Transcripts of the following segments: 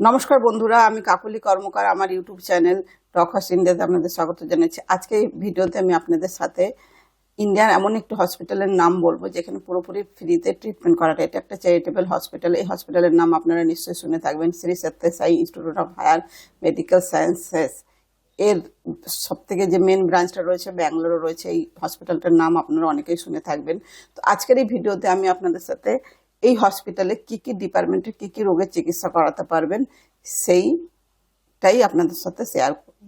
নমস্কার বন্ধুরা, আমি কাকলি কর্মকার, আমার ইউটিউব চ্যানেল ডকহাস ইন্ডিয়াতে আপনাদের স্বাগত জানাচ্ছি। আজকে এই ভিডিওতে আমি আপনাদের সাথে ইন্ডিয়ার এমন একটি হসপিটালের নাম বলব, যেখানে পুরোপুরি ফ্রিতে ট্রিটমেন্ট করা হয়। এটা একটা চ্যারিটেবল হসপিটাল। এই হসপিটালের নাম আপনারা নিশ্চয়ই শুনে থাকবেন। Shri Sathya Sai Institute of Higher Medical Sciences. এর সব থেকে যে মেন ব্রাঞ্চটা রয়েছে ব্যাঙ্গালোরে রয়েছে। এই হসপিটালটার নাম আপনারা অনেকেই শুনে থাকবেন। তো আজকের এই ভিডিওতে আমি আপনাদের সাথে এই হসপিটালে কি কি ডিপার্টমেন্টে কি কি রোগের চিকিৎসা করাতে পারবেন, সেইটাই আপনাদের সাথে শেয়ার করব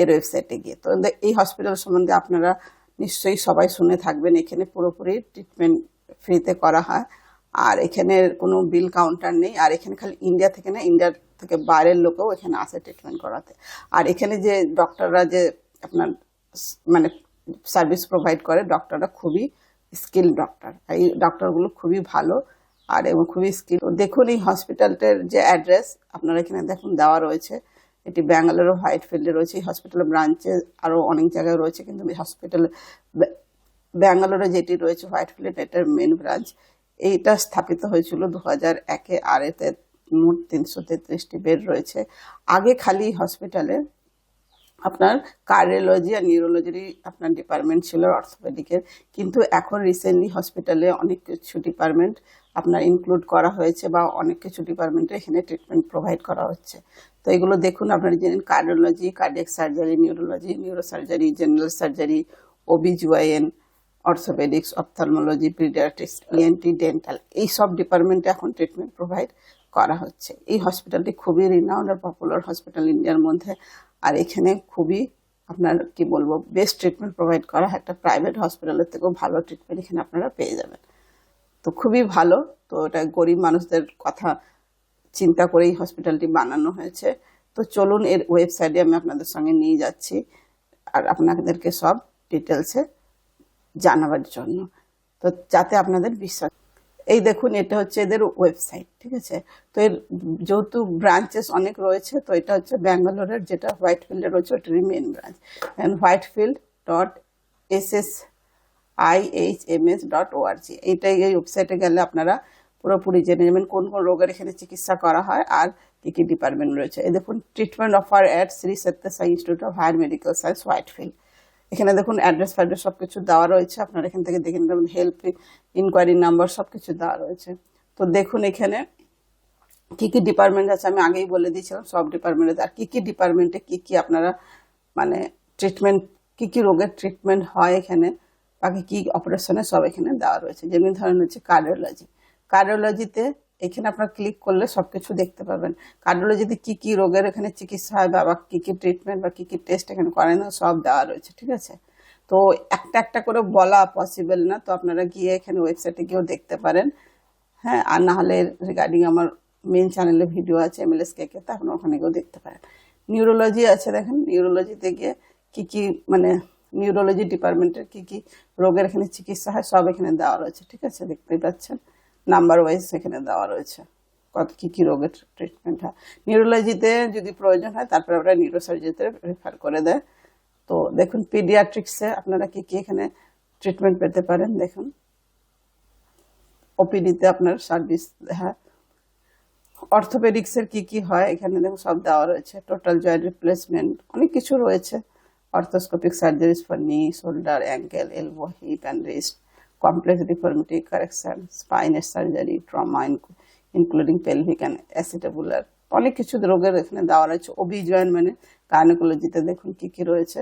এর ওয়েবসাইটে গিয়ে। তো এই হসপিটাল সম্বন্ধে আপনারা নিশ্চয়ই সবাই শুনে থাকবেন, এখানে পুরোপুরি ট্রিটমেন্ট ফ্রিতে করা হয়। আর এখানে কোনো বিল কাউন্টার নেই, আর এখানে খালি ইন্ডিয়া থেকে না ইন্ডিয়ার থেকে বাইরের লোকেও এখানে আসে ট্রিটমেন্ট করাতে। আর এখানে যে ডক্টররা যে আপনার মানে সার্ভিস প্রোভাইড করে ডক্টররা খুবই স্কিল ডক্টর এই ডক্টরগুলো খুবই ভালো। আর এবং খুবই স্কিল। দেখুন এই হসপিটালটার যে অ্যাড্রেস আপনারা এখানে দেখুন দেওয়া রয়েছে। এটি ব্যাঙ্গালোর হোয়াইট ফিল্ডে রয়েছে। এই হসপিটালের ব্রাঞ্চে আরও অনেক জায়গায় রয়েছে, কিন্তু হসপিটাল ব্যাঙ্গালোরে যেটি রয়েছে, হোয়াইট ফিল্ড এটার মেন ব্রাঞ্চ এইটা স্থাপিত হয়েছিল দু হাজার একে আর এতে মোট তিনশো তেত্রিশটি বেড রয়েছে। আগে খালি হসপিটালে আপনার কার্ডিওলজি আর নিউরোলজিরই আপনার ডিপার্টমেন্ট ছিল অর্থোপেডিকের কিন্তু এখন রিসেন্টলি হসপিটালে অনেক কিছু ডিপার্টমেন্ট আপনার ইনক্লুড করা হয়েছে বা অনেক কিছু ডিপার্টমেন্টে এখানে ট্রিটমেন্ট প্রোভাইড করা হচ্ছে। তো এগুলো দেখুন, আপনার জানেন cardiology cardiac surgery neurology neuro surgery general surgery OBGYN orthopaedics ophthalmology paediatrics ENT dental এই সব ডিপার্টমেন্টে এখন ট্রিটমেন্ট প্রোভাইড করা হচ্ছে। এই হসপিটালটি খুবই রিনাউন্ড আর পপুলার হসপিটাল ইন্ডিয়ার মধ্যে। আর এখানে খুবই আপনার কি বলব বেস্ট ট্রিটমেন্ট প্রোভাইড করা একটা প্রাইভেট হসপিটালের থেকেও ভালো ট্রিটমেন্ট এখানে আপনারা পেয়ে যাবেন। তো খুবই ভালো। তো এটা গরিব মানুষদের কথা চিন্তা করে এই হসপিটালটি বানানো হয়েছে। তো চলুন এর ওয়েবসাইটে আমি আপনাদের সঙ্গে নিয়ে যাচ্ছি। আর আপনাদেরকে সব ডিটেলসে জানাবার জন্য। তো যাতে আপনাদের বিশ্বাস এই দেখুন, এটা হচ্ছে এদের ওয়েবসাইট ঠিক আছে? তো এর যেহেতু ব্রাঞ্চেস অনেক রয়েছে, তো এটা হচ্ছে ব্যাঙ্গালোরের যেটা হোয়াইট ফিল্ডে রয়েছে ওটারই main branch and Whitefield dot S S I H M S dot o org এইটাই এই ওয়েবসাইটে গেলে আপনারা পুরোপুরি জেনে নেবেন কোন কোন রোগের এখানে চিকিৎসা করা হয় আর কী কী ডিপার্টমেন্ট রয়েছে। এই দেখুন treatment offer at Shri Sathya Sai Institute of Higher Medical Science Whitefield এখানে দেখুন অ্যাড্রেস ফ্যাড্রেস সব কিছু দেওয়া রয়েছে। আপনারা এখান থেকে দেখে নেবেন হেল্প ইনকোয়ারি নাম্বার সব কিছু দেওয়া রয়েছে। তো দেখুন এখানে কি কি ডিপার্টমেন্ট আছে, আমি আগেই বলে দিয়েছিলাম সব ডিপার্টমেন্টে আর কি কি ডিপার্টমেন্টে কি কি আপনারা মানে ট্রিটমেন্ট কি কি রোগের ট্রিটমেন্ট হয় এখানে, বাকি কি অপারেশনে সব এখানে দেওয়া রয়েছে। যেমনি ধরেন হচ্ছে কার্ডিওলজি কার্ডিওলজিতে এখানে আপনার ক্লিক করলে সব কিছু দেখতে পাবেন কার্ডিওলজিতে কি কি রোগের এখানে চিকিৎসা হয় বা কি কি ট্রিটমেন্ট বা কি কি টেস্ট এখানে করেন, সব দেওয়া রয়েছে, ঠিক আছে? তো একটা একটা করে বলা পসিবল না, তো আপনারা গিয়ে এখানে ওয়েবসাইটে গিয়েও দেখতে পারেন। হ্যাঁ আর না হলে রিগার্ডিং আমার মেন চ্যানেলে ভিডিও আছে এমএলএস কে কে তা আপনারা ওখানে গিয়েও দেখতে পারেন। নিউরোলজি আছে, দেখেন নিউরোলজিতে গিয়ে কি কি মানে নিউরোলজি ডিপার্টমেন্টের কি কি রোগের এখানে চিকিৎসা হয়, সব এখানে দেওয়া রয়েছে, ঠিক আছে? দেখতেই পাচ্ছেন? নাম্বার ওয়াইজ এখানে দেওয়া রয়েছে। কত কি কি রোগের ট্রিটমেন্ট হয়। নিউরোলজিতে যদি প্রয়োজন হয়, তারপরে আমরা নিউরোসার্জিতে রেফার করে দেয়। তো দেখুন পিডিয়াট্রিক্সে আপনারা কি কি এখানে ট্রিটমেন্ট পেতে পারেন? দেখুন। ওপিডিতে আপনার সার্ভিস হ্যাঁ অর্থোপেডিক্সের কি কি হয়? এখানে দেখুন, সব দেওয়া রয়েছে। টোটাল জয়েন্ট রিপ্লেসমেন্ট অনেক কিছু রয়েছে। Arthroscopic surgeries for knee shoulder ankle elbow hip and wrist complex deformity correction স্পাইনের surgery trauma including pelvic and acetabular অনেক কিছু রোগের এখানে দেওয়া রয়েছে। ওবি জয়েন্ট মানে গাইনোকোলজিতে দেখুন কি কি রয়েছে।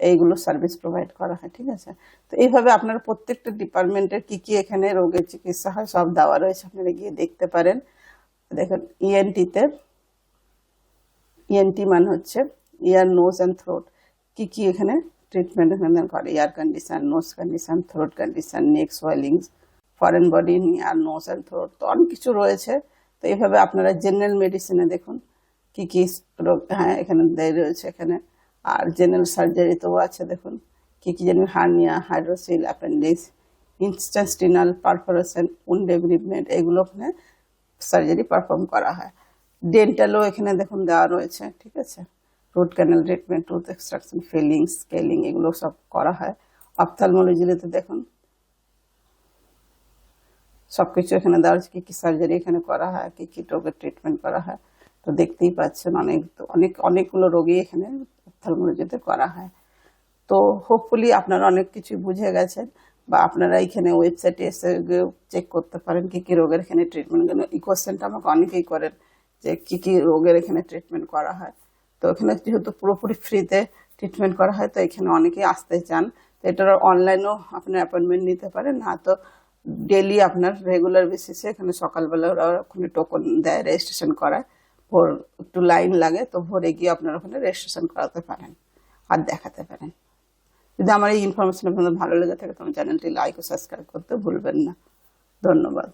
এইগুলো সার্ভিস প্রোভাইড করা হয়, ঠিক আছে? তো এইভাবে আপনার প্রত্যেকটা ডিপার্টমেন্টের কি কি এখানে রোগের চিকিৎসা হয় সব দেওয়া রয়েছে। আপনারা গিয়ে দেখতে পারেন। দেখুন E ইএনটিতে ইএনটি মানে হচ্ছে ইয়ার নোজ অ্যান্ড থ্রোট কি কি এখানে ট্রিটমেন্ট এখানে করে ear condition nose condition throat condition neck swellings foreign body R nose and throat তো অনেক কিছু রয়েছে। তো এইভাবে আপনারা জেনারেল মেডিসিনে দেখুন, কি কি রোগ হ্যাঁ এখানে দেয় রয়েছে এখানে। আর জেনারেল সার্জারিতেও আছে, দেখুন, কি কি যেন hernia hydrocele appendix intestinal perforation wound debridement এগুলো ওখানে সার্জারি পারফর্ম করা হয়। ডেন্টালও এখানে দেখুন দেওয়া রয়েছে, ঠিক আছে? Root canal treatment tooth extraction filling scaling এগুলো সব করা হয়। অপথালমোলজিতে দেখুন। সব কিছু এখানে দেওয়া হচ্ছে কী কী সার্জারি এখানে করা হয়, কী কী রোগের ট্রিটমেন্ট করা হয়। তো দেখতেই পাচ্ছেন অনেক অনেক, অনেকগুলো রোগী এখানে অপথ্যালমোলজিতে করা হয়। তো হোপফুলি আপনারা অনেক কিছু বুঝে গেছেন বা আপনারা এখানে ওয়েবসাইটে এসে চেক করতে পারেন, কী কী রোগের এখানে ট্রিটমেন্ট এই কোশ্চেনটা আমাকে অনেকেই করেন যে কী কী রোগের এখানে ট্রিটমেন্ট করা হয়। তো এখানে যেহেতু পুরোপুরি ফ্রিতে ট্রিটমেন্ট করা হয়, তো এখানে অনেকেই আসতে চান। তো এটার অনলাইনেও আপনার অ্যাপয়েন্টমেন্ট নিতে পারেন। না তো ডেলি আপনার রেগুলার বেসিসে এখানে সকালবেলা ওরা ওখানে টোকন দেয় রেজিস্ট্রেশন করায়। ভোর একটু লাইন লাগে, তো ভোরে গিয়ে আপনারা ওখানে রেজিস্ট্রেশন করাতে পারেন আর দেখাতে পারেন। যদি আমার এই ইনফরমেশন আপনাদের ভালো লেগে থাকে তো আমার চ্যানেলটি লাইক ও সাবস্ক্রাইব করতে ভুলবেন না। ধন্যবাদ।